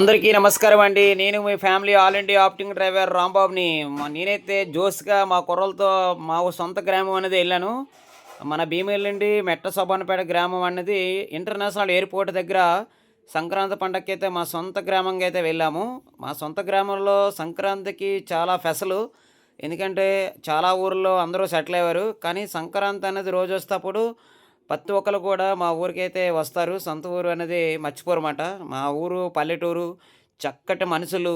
అందరికీ నమస్కారం అండి. నేను మీ family all India opting driver రాంబాబుని. నేనైతే జోస్గా మా కుర్రలతో మా ఊ సొంత గ్రామం అనేది వెళ్ళాను. మన భీమిలి నుండి మెట్ట సోబానపేట గ్రామం అనేది ఇంటర్నేషనల్ ఎయిర్పోర్ట్ దగ్గర సంక్రాంతి పండగకి అయితే మా సొంత గ్రామంగా అయితే వెళ్ళాము. మా సొంత గ్రామంలో సంక్రాంతికి చాలా ఫెసలు. ఎందుకంటే చాలా ఊర్లో అందరూ సెటిల్ అయ్యారు. కానీ సంక్రాంతి అనేది రోజు వస్తేప్పుడు ప్రతి ఒక్కరు కూడా మా ఊరికైతే వస్తారు. సొంత ఊరు అనేది మర్చిపోరమాట. మా ఊరు పల్లెటూరు చక్కటి మనుషులు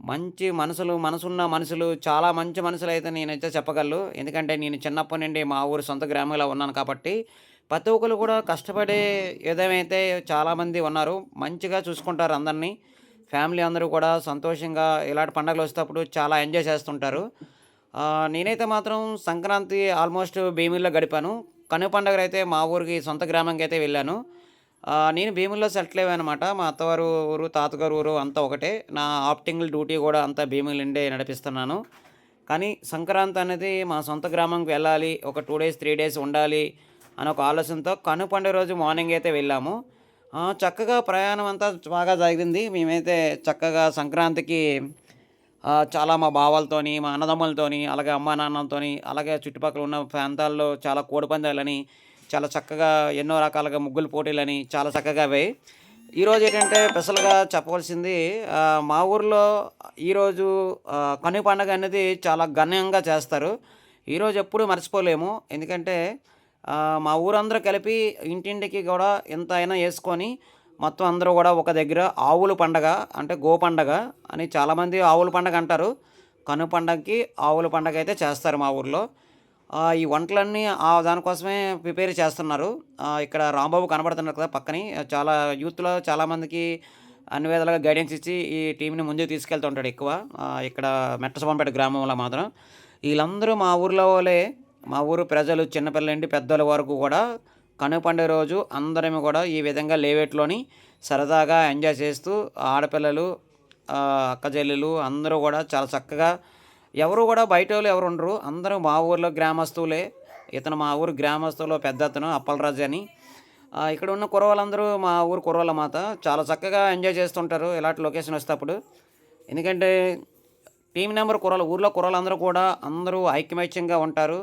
మంచి మనసులు మనసున్న మనుషులు చాలా మంచి మనుషులు అయితే నేనైతే చెప్పగలను. ఎందుకంటే నేను చిన్నప్పటి నుండి మా ఊరు సొంత గ్రామంలో ఉన్నాను కాబట్టి ప్రతి ఒక్కరు కూడా కష్టపడే విధమైతే చాలామంది ఉన్నారు. మంచిగా చూసుకుంటారు అందరినీ. ఫ్యామిలీ అందరూ కూడా సంతోషంగా ఇలాంటి పండుగలు వచ్చేటప్పుడు చాలా ఎంజాయ్ చేస్తుంటారు. నేనైతే మాత్రం సంక్రాంతి ఆల్మోస్ట్ భీమిల్లో గడిపాను. కను పండుగ అయితే మా ఊరికి సొంత గ్రామంకి అయితే వెళ్ళాను. నేను భీముల్లో సెటిల్ అయ్యానమాట మా అత్తవారు ఊరు తాతగారు ఊరు అంతా ఒకటే. నా ఆప్టింగ్ డ్యూటీ కూడా అంతా భీముల నుండే నడిపిస్తున్నాను. కానీ సంక్రాంతి అనేది మా సొంత గ్రామంకి వెళ్ళాలి ఒక టూ డేస్ త్రీ డేస్ ఉండాలి అని ఒక ఆలోచనతో కను పండుగ రోజు మార్నింగ్ అయితే వెళ్ళాము. చక్కగా ప్రయాణం అంతా బాగా జరిగింది. మేమైతే చక్కగా సంక్రాంతికి చాలా మా బావలతోని మా అన్నదమ్ములతోని అలాగే అమ్మా నాన్నలతోని అలాగే చుట్టుపక్కల ఉన్న ప్రాంతాల్లో చాలా కోడిపందాలని చాలా చక్కగా ఎన్నో రకాలుగా ముగ్గులు పోటీలని చాలా చక్కగా అవి. ఈరోజు ఏంటంటే స్పెషల్గా చెప్పవలసింది మా ఊర్లో ఈరోజు ఆ, కను పండుగ అనేది చాలా ఘనంగా చేస్తారు. ఈరోజు ఎప్పుడూ మర్చిపోలేము. ఎందుకంటే మా ఊరందరూ కలిపి ఇంటింటికి కూడా ఎంత అయినా వేసుకొని మొత్తం అందరూ కూడా ఒక దగ్గర ఆవుల పండగ అంటే గో పండగ అని చాలామంది ఆవుల పండగ అంటారు. కను పండగకి ఆవుల పండగ అయితే చేస్తారు మా ఊర్లో. ఈ వంటలన్నీ ఆ దానికోసమే ప్రిపేర్ చేస్తున్నారు. ఇక్కడ రాంబాబు కనబడుతున్నారు కదా పక్కని. చాలా యూత్లో చాలామందికి అన్ని విధాలుగా గైడెన్స్ ఇచ్చి ఈ టీంని ముందుకు తీసుకెళ్తుంటాడు ఎక్కువ. ఇక్కడ మెట్టసభంపేట గ్రామంలో మాత్రం. వీళ్ళందరూ మా ఊర్లో వాళ్ళే. మా ఊరు ప్రజలు చిన్నపిల్లలండి పెద్దల వరకు కూడా కను పండుగ రోజు అందరం కూడా ఈ విధంగా లేవేట్లోని సరదాగా ఎంజాయ్ చేస్తూ ఆడపిల్లలు ఆ, అందరూ కూడా చాలా చక్కగా ఎవరు కూడా బయట వాళ్ళు ఎవరు ఉండరు. అందరూ మా ఊర్లో గ్రామస్తులే. ఇతను మా ఊరు గ్రామస్తులో పెద్ద అతను అప్పలరాజు అని. ఇక్కడ ఉన్న కురవాళ్ళందరూ మా ఊరు కుర్రవాళ్ళ మాత. చాలా చక్కగా ఎంజాయ్ చేస్తుంటారు ఇలాంటి లొకేషన్ వస్తేప్పుడు. ఎందుకంటే టీం నెంబర్ కుర్రలు ఊర్లో కుర్రలందరూ కూడా అందరూ ఐక్యమైత్యంగా ఉంటారు.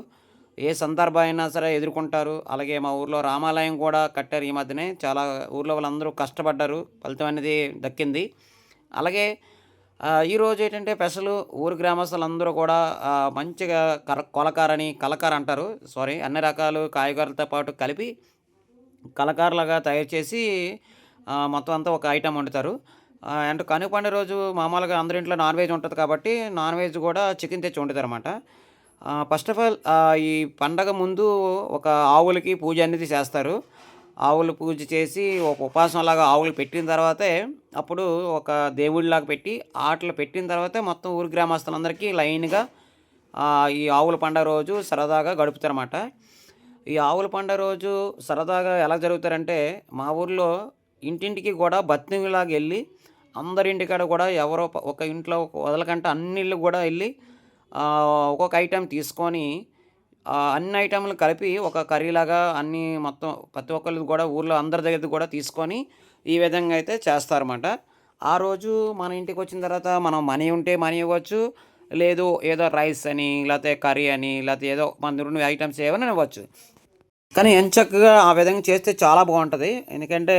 ఏ సందర్భం అయినా సరే ఎదుర్కొంటారు. అలాగే మా ఊర్లో రామాలయం కూడా కట్టారు ఈ మధ్యనే. చాలా ఊర్లో వాళ్ళందరూ కష్టపడ్డారు. ఫలితం అనేది దక్కింది. అలాగే ఈరోజు ఏంటంటే పెసలు ఊరు గ్రామస్తులందరూ కూడా మంచిగా కర కొలకారని కలకార అంటారు. సారీ అన్ని రకాలు కాయగూరలతో పాటు కలిపి కలకారలాగా తయారు చేసి మొత్తం అంతా ఒక ఐటెం వండుతారు. అండ్ కనుక పండుగ రోజు మామూలుగా అందరి ఇంట్లో నాన్ వెజ్ ఉంటుంది కాబట్టి నాన్ వెజ్ కూడా చికెన్ తెచ్చి వండుతారు అనమాట ఫస్ట్ ఆఫ్ ఆల్ ఈ పండగ ముందు ఒక ఆవులకి పూజ అనేది చేస్తారు. ఆవులు పూజ చేసి ఒక ఉపాసనలాగా ఆవులు పెట్టిన తర్వాతే అప్పుడు ఒక దేవుడిలాగా పెట్టి ఆటలు పెట్టిన తర్వాతే మొత్తం ఊరు గ్రామస్తులందరికీ లైన్గా ఈ ఆవుల పండగ రోజు సరదాగా గడుపుతారన్నమాట. ఈ ఆవుల పండగ రోజు సరదాగా ఎలా జరుగుతారంటే మా ఊర్లో ఇంటింటికి కూడా బతిలాగా వెళ్ళి అందరింటికాడ కూడా ఎవరో ఒక ఇంట్లో వదలకంటే అన్ని ఇళ్ళు కూడా వెళ్ళి ఒక్కొక్క ఐటెం తీసుకొని అన్ని ఐటెంలు కలిపి ఒక కర్రీలాగా అన్ని మొత్తం ప్రతి ఒక్కరిది కూడా ఊర్లో అందరి దగ్గర కూడా తీసుకొని ఈ విధంగా అయితే చేస్తారన్నమాట. ఆ రోజు మన ఇంటికి వచ్చిన తర్వాత మనం మనీ ఉంటే మనీ ఇవ్వచ్చు లేదు ఏదో రైస్ అని లేకపోతే కర్రీ అని లేకపోతే ఏదో మన రెండు ఐటమ్స్ ఏమైనా ఇవ్వచ్చు. కానీ ఎంచక్కగా ఆ విధంగా చేస్తే చాలా బాగుంటుంది. ఎందుకంటే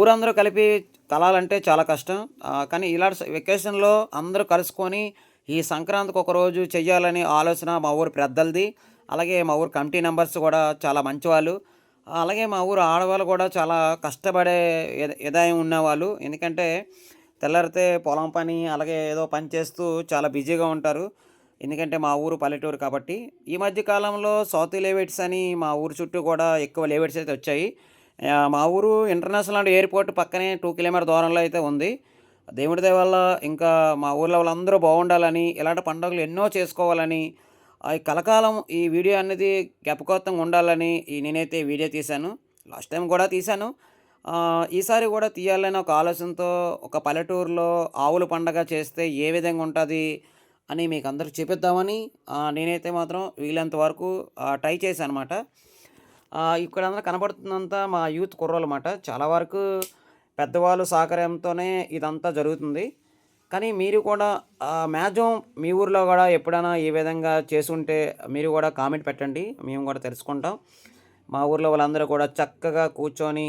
ఊరందరూ కలిపి కలాలంటే చాలా కష్టం. కానీ ఇలాంటి వెకేషన్లో అందరూ కలుసుకొని ఈ సంక్రాంతికి ఒక రోజు చెయ్యాలని ఆలోచన మా ఊరు పెద్దలది. అలాగే మా ఊరు కమిటీ మెంబర్స్ కూడా చాలా మంచివాళ్ళు. అలాగే మా ఊరు ఆడవాళ్ళు కూడా చాలా కష్టపడే ఎద- ఎదాయం ఉన్నవాళ్ళు. ఎందుకంటే తెల్లారితే పొలం పని అలాగే ఏదో పని చేస్తూ చాలా బిజీగా ఉంటారు. ఎందుకంటే మా ఊరు పల్లెటూరు కాబట్టి. ఈ మధ్య కాలంలో సౌత్ లేవేట్స్ అని మా ఊరు చుట్టూ కూడా ఎక్కువ లేవేట్స్ అయితే వచ్చాయి. మా ఊరు ఇంటర్నేషనల్ ఎయిర్పోర్ట్ పక్కనే టూ కిలోమీటర్ దూరంలో అయితే ఉంది. దేవుడి దయ వల్ల ఇంకా మా ఊర్లో వాళ్ళందరూ బాగుండాలని ఇలాంటి పండుగలు ఎన్నో చేసుకోవాలని ఈ కలకాలం ఈ వీడియో అనేది జ్ఞాపకోత్తంగా ఉండాలని ఈ నేనైతే వీడియో తీశాను. లాస్ట్ టైం కూడా తీశాను. ఈసారి కూడా తీయాలని ఒక ఆలోచనతో ఒక పల్లెటూరులో ఆవుల పండగ చేస్తే ఏ విధంగా ఉంటుంది అని మీకు అందరికి చూపిద్దామని నేనైతే మాత్రం వీలంత వరకు ట్రై చేశాను అనమాట ఇక్కడ అందరూ కనబడుతుందంతా మా యూత్ కుర్రోలు అనమాట చాలా వరకు పెద్దవాళ్ళు సహకారంతోనే ఇదంతా జరుగుతుంది. కానీ మీరు కూడా మ్యాక్సిమం మీ ఊర్లో కూడా ఎప్పుడైనా ఈ విధంగా చేసుంటే మీరు కూడా కామెంట్ పెట్టండి. మేము కూడా తెలుసుకుంటాం. మా ఊర్లో వాళ్ళందరూ కూడా చక్కగా కూర్చొని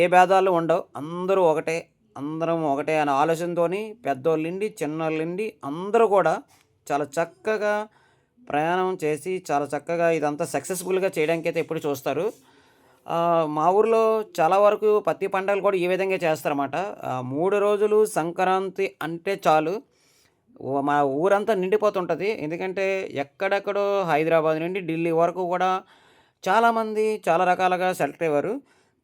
ఏ భేదాలు ఉండవు. అందరూ ఒకటే అందరం ఒకటే అనే ఆలోచనతోని పెద్దోళ్ళిండి చిన్నోళ్ళిండి అందరూ కూడా చాలా చక్కగా ప్రయాణం చేసి చాలా చక్కగా ఇదంతా సక్సెస్ఫుల్గా చేయడానికి అయితే ఎప్పుడు చూస్తారు. మా ఊర్లో చాలా వరకు పత్తి పండగలు కూడా ఈ విధంగా చేస్తారన్నమాట. మూడు రోజులు సంక్రాంతి అంటే చాలు. మా ఊరంతా నిండిపోతుంటుంది. ఎందుకంటే ఎక్కడెక్కడో హైదరాబాద్ నుండి ఢిల్లీ వరకు కూడా చాలామంది చాలా రకాలుగా సెలెక్ట్ అయ్యారు.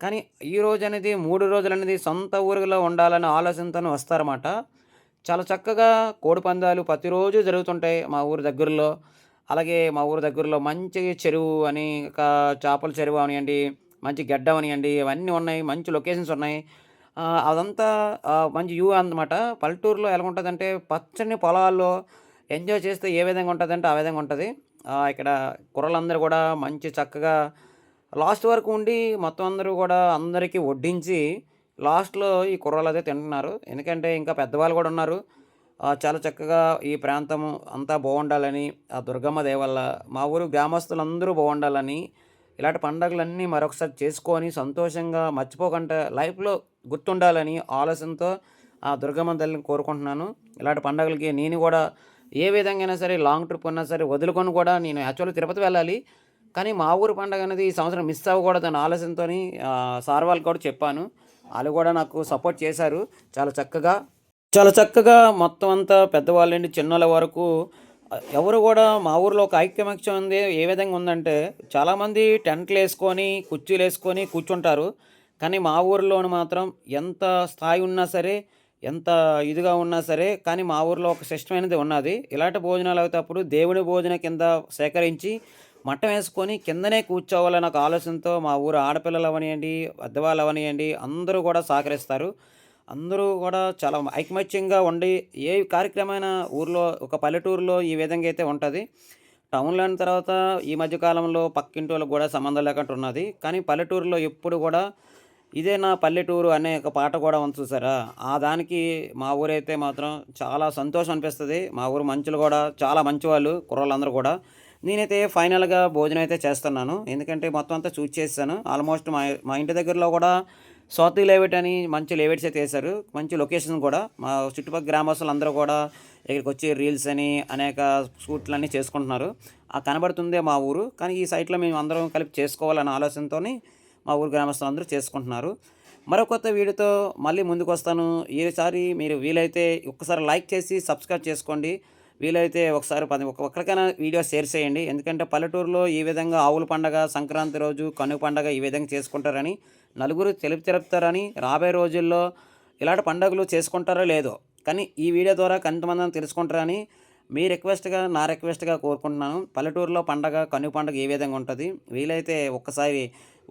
కానీ ఈ రోజు అనేది మూడు రోజులు అనేది సొంత ఊరిలో ఉండాలనే ఆలోచనతో వస్తారన్నమాట. చాలా చక్కగా కోడి పందాలు ప్రతిరోజు జరుగుతుంటాయి మా ఊరు దగ్గరలో. అలాగే మా ఊరు దగ్గరలో మంచి చెరువు అని ఇంకా చేపల చెరువు అనియండి మంచి గడ్డ అవనివ్వండి ఇవన్నీ ఉన్నాయి మంచి లొకేషన్స్ ఉన్నాయి. అదంతా మంచి వ్యూ అన్నమాట. పల్లెటూరులో ఎలా ఉంటుందంటే పచ్చని పొలాల్లో ఎంజాయ్ చేస్తే ఏ విధంగా ఉంటుందంటే ఆ విధంగా ఉంటుంది. ఇక్కడ కుర్రలందరూ కూడా మంచి చక్కగా లాస్ట్ వరకు ఉండి మొత్తం అందరూ కూడా అందరికీ వడ్డించి లాస్ట్లో ఈ కుర్రలు అదే తింటున్నారు. ఎందుకంటే ఇంకా పెద్దవాళ్ళు కూడా ఉన్నారు. చాలా చక్కగా ఈ ప్రాంతం అంతా బాగుండాలని ఆ దుర్గమ్మ దేవల్ల మా ఊరు గ్రామస్తులందరూ బాగుండాలని ఇలాంటి పండగలన్నీ మరొకసారి చేసుకొని సంతోషంగా మర్చిపోకుండా లైఫ్లో గుర్తుండాలని ఆలోచనతో ఆ దుర్గమ్మ తల్లిని కోరుకుంటున్నాను. ఇలాంటి పండుగలకి నేను కూడా ఏ విధంగా అయినా సరే లాంగ్ ట్రిప్ ఉన్నా సరే వదులుకొని కూడా నేను యాక్చువల్గా తిరుపతి వెళ్ళాలి. కానీ మా ఊరు పండగ అనేది ఈ సంవత్సరం మిస్ అవ్వకూడదు అనే ఆలోచనతో సార్ వాళ్ళు కూడా చెప్పాను. వాళ్ళు కూడా నాకు సపోర్ట్ చేశారు. చాలా చక్కగా చాలా చక్కగా మొత్తం అంతా పెద్దవాళ్ళ నుండి చిన్నోళ్ళ వరకు ఎవరు కూడా మా ఊర్లో ఒక ఐక్యమత్యం ఉంది. ఏ విధంగా ఉందంటే చాలామంది టెంట్లు వేసుకొని కుర్చీలు వేసుకొని కూర్చుంటారు. కానీ మా ఊరిలోని మాత్రం ఎంత స్థాయి ఉన్నా సరే ఎంత ఇదిగా ఉన్నా సరే కానీ మా ఊర్లో ఒక సిస్టమ్ అనేది ఉన్నది. ఇలాంటి భోజనాలు అవుతేప్పుడు దేవుడి భోజన కింద సేకరించి మట్టం వేసుకొని కిందనే కూర్చోవాలన్న ఒక ఆలోచనతో మా ఊరు ఆడపిల్లలు అవనియండి పెద్దవాళ్ళు అవనివ్వండి అందరూ కూడా సహకరిస్తారు. అందరూ కూడా చాలా ఐకమత్యంగా ఉండి ఏ కార్యక్రమమైన ఊర్లో ఒక పల్లెటూరులో ఈ విధంగా అయితే ఉంటుంది. టౌన్లో అయిన తర్వాత ఈ మధ్య కాలంలో పక్కింటి వాళ్ళకి కూడా సంబంధం లేకుండా ఉన్నది. కానీ పల్లెటూరులో ఎప్పుడు కూడా ఇదే నా పల్లెటూరు అనే ఒక పాట కూడా ఉంది చూసారా? ఆ దానికి మా ఊరైతే మాత్రం చాలా సంతోషం అనిపిస్తుంది. మా ఊరు మంచులు కూడా చాలా మంచి వాళ్ళు కుర్రోళ్ళందరూ కూడా. నేనైతే ఫైనల్గా భోజనం అయితే చేస్తున్నాను. ఎందుకంటే మొత్తం అంతా చూస్ చేస్తాను ఆల్మోస్ట్ మా మా ఇంటి దగ్గరలో కూడా స్వాతి లేవేట్ అని మంచి లేవేట్స్ అయితే వేశారు. మంచి లొకేషన్ కూడా. మా చుట్టుపక్కల గ్రామస్తులు అందరూ కూడా ఇక్కడికి వచ్చి రీల్స్ అని అనేక షూట్లు అన్నీ చేసుకుంటున్నారు. ఆ కనబడుతుందే మా ఊరు. కానీ ఈ సైట్లో మేము అందరం కలిపి చేసుకోవాలనే ఆలోచనతో మా ఊరు గ్రామస్తులు అందరూ చేసుకుంటున్నారు. మరో కొత్త వీడియోతో మళ్ళీ ముందుకు వస్తాను ఈసారి మీరు వీలైతే ఒక్కసారి లైక్ చేసి సబ్స్క్రైబ్ చేసుకోండి. వీలైతే ఒకసారి పది ఒక్కరికైనా వీడియో షేర్ చేయండి. ఎందుకంటే పల్లెటూరులో ఈ విధంగా ఆవుల పండగ సంక్రాంతి రోజు కనుక పండగ ఈ విధంగా చేసుకుంటారని నలుగురు తెలుపు తెలుపుతారని రాబోయే రోజుల్లో ఇలాంటి పండుగలు చేసుకుంటారో లేదో. కానీ ఈ వీడియో ద్వారా కొంతమంది తెలుసుకుంటారని మీ రిక్వెస్ట్గా నా రిక్వెస్ట్గా కోరుకుంటున్నాను. పల్లెటూరులో పండగ కనుక పండగ ఏ విధంగా ఉంటుంది? వీలైతే ఒక్కసారి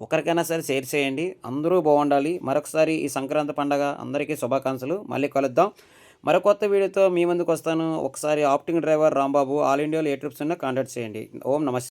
ఒకరికైనా సరే షేర్ చేయండి. అందరూ బాగుండాలి. మరొకసారి ఈ సంక్రాంతి పండగ అందరికీ శుభాకాంక్షలు. మళ్ళీ కలుద్దాం. మరో కొత్త వీడియోతో మీ ముందుకు వస్తాను. ఒకసారి ఆప్టింగ్ డ్రైవర్ రాంబాబు. ఆల్ ఇండియాలో ఏ ట్రిప్స్ ఉన్నా కాంటాక్ట్ చేయండి. ఓం నమస్తే